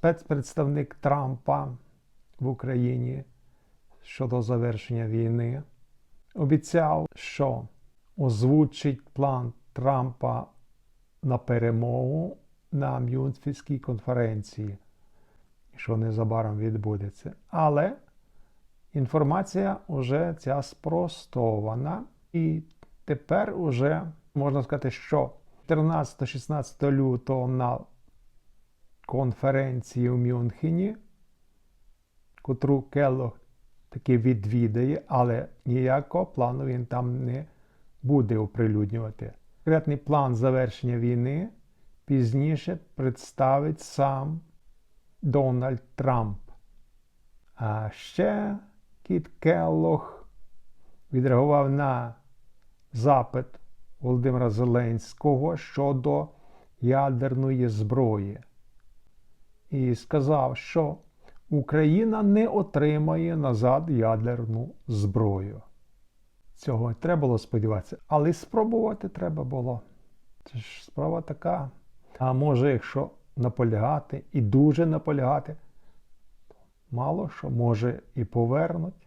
спецпредставник Трампа в Україні щодо завершення війни обіцяв, що озвучить план Трампа на перемогу на Мюнхенській конференції, що незабаром відбудеться. Але інформація вже ця спростована, і тепер уже можна сказати, що 14-16 лютого на конференції в Мюнхені, котру Келлог таки відвідає, але ніякого плану він там не буде оприлюднювати. Конкретний план завершення війни пізніше представить сам Дональд Трамп. А ще Кіт Келлог відреагував на запит Володимира Зеленського щодо ядерної зброї і сказав, що Україна не отримає назад ядерну зброю. Цього треба було сподіватися, але спробувати треба було. Це ж справа така. А може, якщо наполягати і дуже наполягати, мало що може і повернуть.